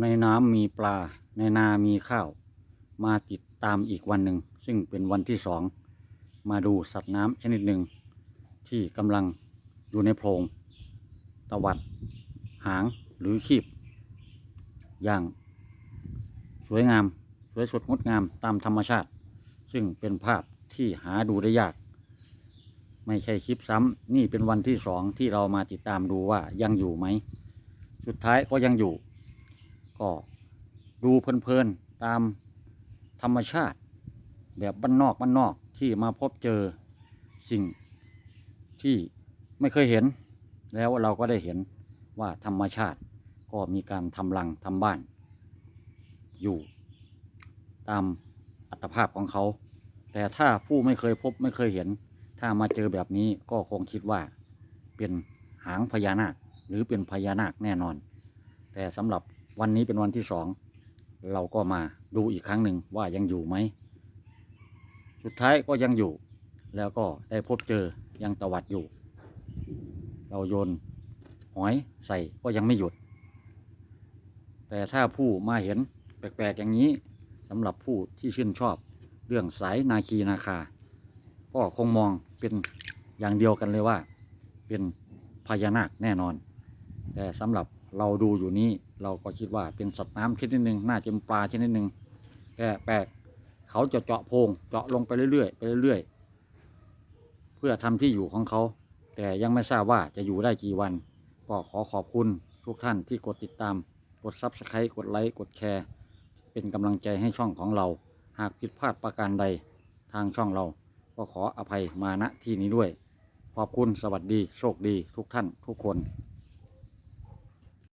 ในน้ำมีปลา ในนามีข้าว มาติดตามอีกวันหนึ่ง ซึ่งเป็นวันที่สอง มาดูสัตว์น้ำชนิดหนึ่ง ที่กำลังอยู่ในโพรง ตะวัด หางหรือคีบ อย่างสวยงาม สวยสดงดงามตามธรรมชาติ ซึ่งเป็นภาพที่หาดูได้ยาก ไม่ใช่คลิปซ้ำนี่เป็นวันที่สองที่เรามาติดตามดูว่ายังอยู่ไหม สุดท้ายก็ยังอยู่ ก็ดูเพลินๆตามธรรมชาติ แบบบ้านนอกบ้านนอกที่มาพบเจอสิ่งที่ไม่เคยเห็น แล้วเราก็ได้เห็นว่าธรรมชาติก็มีการทำรังทำบ้าน อยู่ตามอัตภาพของเขา แต่ถ้าผู้ไม่เคยพบไม่เคยเห็น ถ้ามาเจอแบบนี้ก็คงคิดว่าเป็นหางพญานาคหรือเป็นพญานาคแน่นอน แต่สำหรับ วันนี้เป็นวันที่สองเราก็มาดูอีกครั้งหนึ่งว่ายังอยู่ไหม สุดท้ายก็ยังอยู่ แล้วก็ได้พบเจอยังตวัดอยู่ เราโยนหอยใส่ก็ยังไม่หยุด แต่ถ้าผู้มาเห็นแปลกๆอย่างนี้สำหรับผู้ที่ชื่นชอบเรื่องสายนาคีนาคา ก็คงมองเป็นอย่างเดียวกันเลยว่า เป็นพญานาคแน่นอน แต่สำหรับ เราดูอยู่นี้เราก็คิดว่าเป็นสัตว์น้ำชนิดหนึ่งน่าจะเป็นปลาชนิดหนึ่งแต่แปลกเขาจะเจาะโพงเจาะลงไปเรื่อยๆไปเรื่อยๆ เพื่อทำที่อยู่ของเขา แต่ยังไม่ทราบว่าจะอยู่ได้กี่วัน ก็ขอขอบคุณทุกท่านที่กดติดตาม กดซับสไครต์กดไลค์กดแชร์ เป็นกำลังใจให้ช่องของเรา หากผิดพลาดประการใดทางช่องเรา ก็ขออภัยมาณที่นี้ด้วย ขอบคุณสวัสดีโชคดีทุกท่านทุกคน